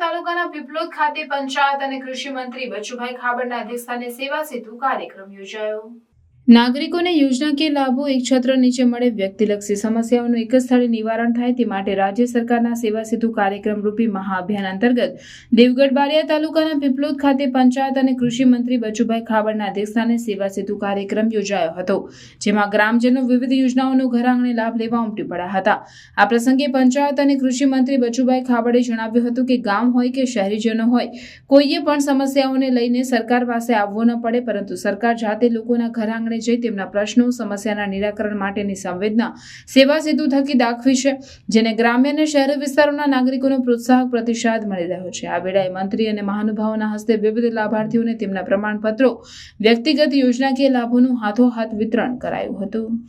તાલુકાના પીપલોદ ખાતે પંચાયત અને કૃષિ મંત્રી બચુભાઈ ખાબડના અધ્યક્ષસ્થાને સેવા સેતુ કાર્યક્રમ યોજાયો. નાગરિકોને યોજનાકીય લાભો એક છત્ર નીચે મળે, વ્યક્તિલક્ષી સમસ્યાઓનું એક જ સ્થળે નિવારણ થાય, તે માટે રાજ્ય સરકારના સેવા સેતુ કાર્યક્રમ રૂપી મહાઅભિયાન અંતર્ગત દેવગઢ બારિયા તાલુકાના પીપલોદ ખાતે પંચાયત અને કૃષિ મંત્રી બચુભાઈ ખાબડના અધ્યક્ષસ્થાને સેવા સેતુ કાર્યક્રમ યોજાયો હતો, જેમાં ગ્રામજનો વિવિધ યોજનાઓનો ઘરઆંગણે લાભ લેવા ઉમટી પડ્યા હતા. આ પ્રસંગે પંચાયત અને કૃષિ મંત્રી બચુભાઈ ખાબડે જણાવ્યું હતું કે ગામ હોય કે શહેરીજનો હોય, કોઈએ પણ સમસ્યાઓને લઈને સરકાર પાસે આવવું ન પડે, પરંતુ સરકાર જાતે લોકોના ઘર આંગણે જઈ તેમના પ્રશ્નો, સમસ્યાના નિરાકરણ માટેની સંવેદના સેવા સેતુ થકી દાખવી છે, જેને ગ્રામ્ય અને શહેરી વિસ્તારોના નાગરિકોનો પ્રોત્સાહક પ્રતિસાદ મળી રહ્યો છે. આ વેળાએ મંત્રી અને મહાનુભાવોના હસ્તે વિવિધ લાભાર્થીઓને તેમના પ્રમાણપત્રો, વ્યક્તિગત યોજનાકીય લાભોનું હાથોહાથ વિતરણ કરાયું હતું.